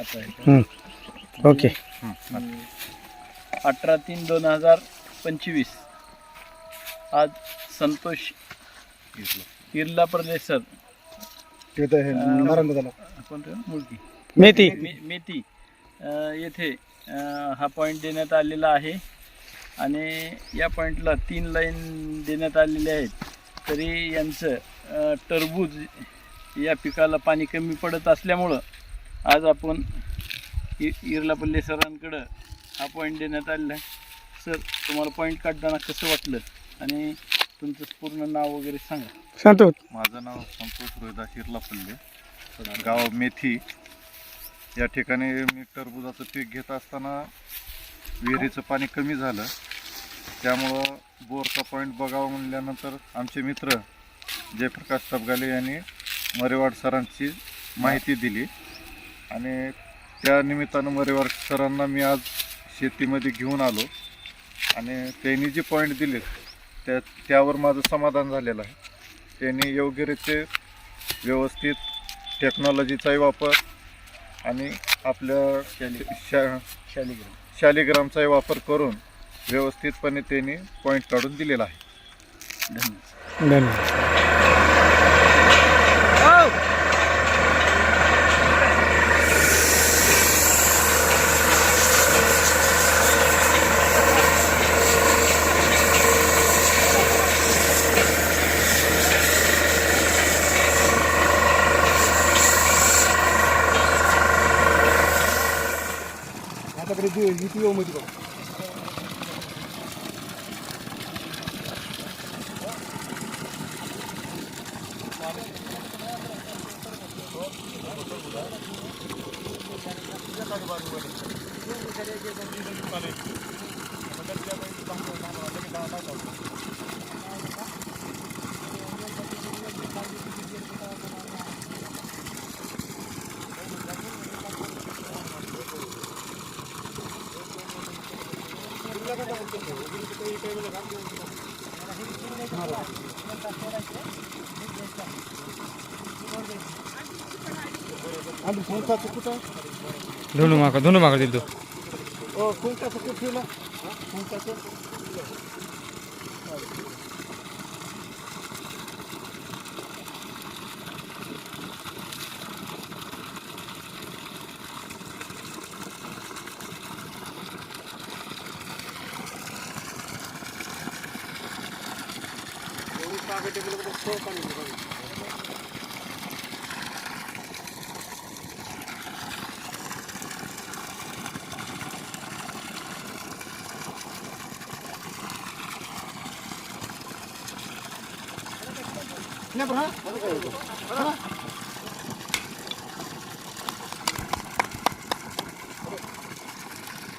आता आहे. हं. ओके अठरा तीन दोन हजार पंचवीस. आज संतोष इर्ला प्रदेश सर. तिथं हे नारायण झाला. कोणतं मुलगी. मेथी. मे- मेथी. अ, येथे अ, हा पॉईंट देण्यात आलेला आहे. आणि या पॉईंटला तीन लाईन देण्यात आलेले आहेत. तरी यांचं अ, टरबूज या पिकाला पाणी कमी पडत असल्यामुळं आज आपण इ इरलापल्ले सरांकडं हा पॉईंट देण्यात आलेला आहे. सर तुम्हाला पॉईंट काढताना कसं वाटलं? आणि तुमचं पूर्ण नाव वगैरे सांगा. संतोष माझं नाव संतोष रोहिदास शिरलापल्ले गाव मेथी. या ठिकाणी मी टरबुजाचं पीक घेत असताना विहिरीचं पाणी कमी झालं. त्यामुळं बोरचा पॉईंट बघावं म्हणल्यानंतर आमचे मित्र जयप्रकाश तबगाले यांनी मरेवाड सरांची माहिती दिली. आणि त्या निमित्तानं मरेवार सरांना मी आज शेतीमध्ये घेऊन आलो. आणि त्यांनी जे पॉईंट दिले त्या त्यावर माझं समाधान झालेलं आहे. त्यांनी योग्यरीते व्यवस्थित टेक्नॉलॉजीचाही वापर आणि आपल्या शा शालिग्राम शालिग्रामचाही वापर करून व्यवस्थितपणे त्यांनी पॉईंट काढून दिलेला आहे. धन्यवाद. धन्यवाद. তারপরে দিয়ে দ্বিতীয় মুজি করো Thank you. ধনু মাকড় ধনু মাকড় দিল তো ও কোনটা থেকে ছিল কোনটা 開けてくれると効果に戻る。Kenapa? Kenapa? Kenapa?